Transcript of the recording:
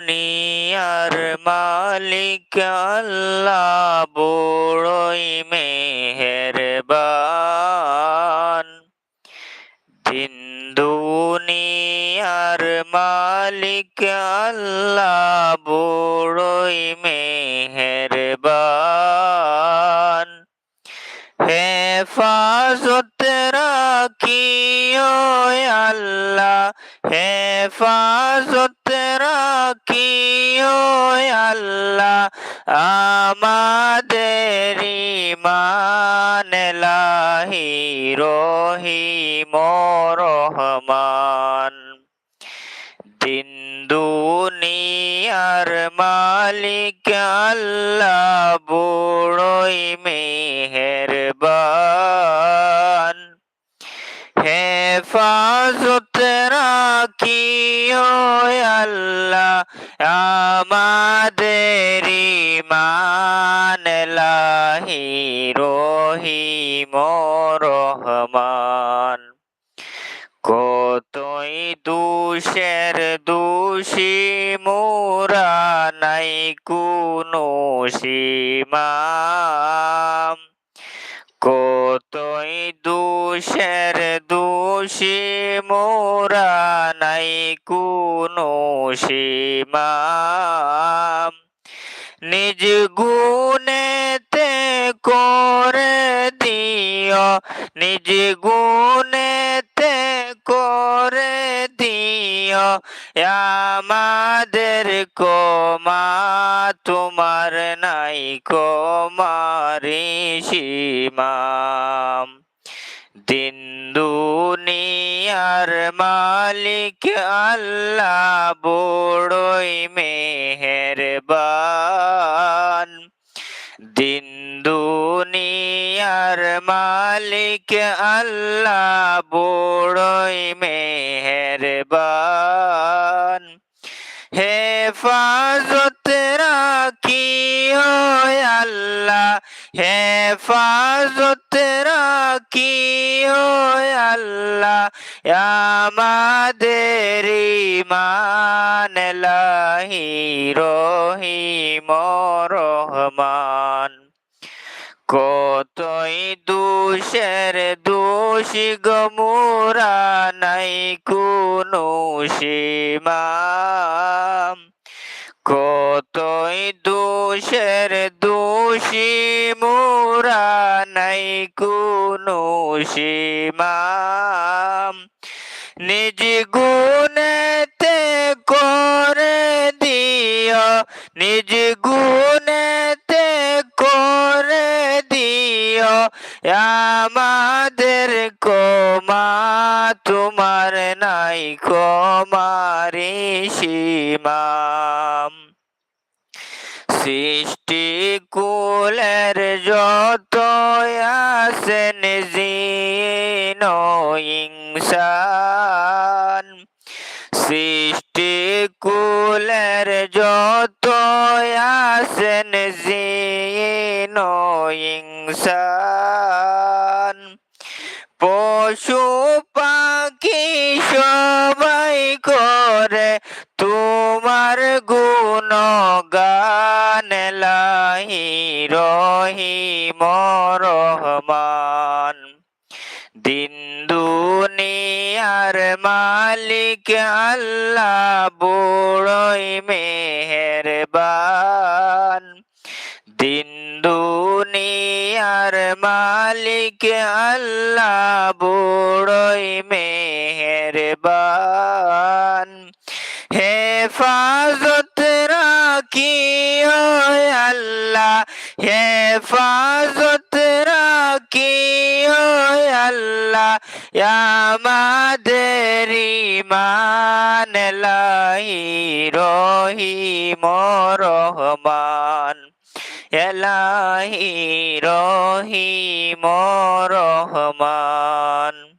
দুনিয়ার মালিক আল্লাহ বড়ই মেহেরবান। দিন দুনিয়ার মালিক আল্লাহ বড়ই মেহেরবান। হেফাজত হেফাজত রাখিও আল্লাহ? আমাদের ইমান লাহি রহিম রহমান। দিন দুনিয়ার মালিক আল্লাহ বড়ই মেহেরবান। হেফাজত রাখিও আল্লাহ, আমাদের ইমান লাহি রহিম রহমান। কতই দুষের দোষী মোরা নাই কোনো সীমা। কতই দুষের দোষী মোরা নাই কোনো সীমা। নিজ গুণেতে করে দিও, নিজ গুণেতে করে দিও। আমাদের কমা তোমার নাই কমারি সীমাম দিন দুনিয়ার মালিক আল্লাহ বড়ই মেহেরবান দিন দুনিয়ার মালিক আল্লাহ বড়ই মেহেরবান হেফাজত রাখিও আল্লাহ হেফাজত রাখিও আল্লাহ, আমাদের ইমান লাহি রহিম রহমান। কতই দুষের দোষী গমুরা নাই কোনো সীমা। কতই দোষের কোনো সীমা নিজ গুণেতে করে দিও। নিজ গুণেতে করে দিও। আমাদের কমা তোমার নাই কমারি সৃষ্টি কুলের যত ইনসান। সৃষ্টি কুলের যত আসেন, জিন ইনসান। পশু পাখি সবাই করে, তোমার গুণ গান লাহি রহিম রহমান দিন দুনিয়ার মালিক আল্লাহ বড়ই মেহেরবান। দিন দুনিয়ার মালিক আল্লাহ বড়ই মেহেরবান। হেফাজত রাখিও আল্লাহ হেফাজত আমাদের ইমান লাহি রহি মরহমান এলাহি রহি রহমান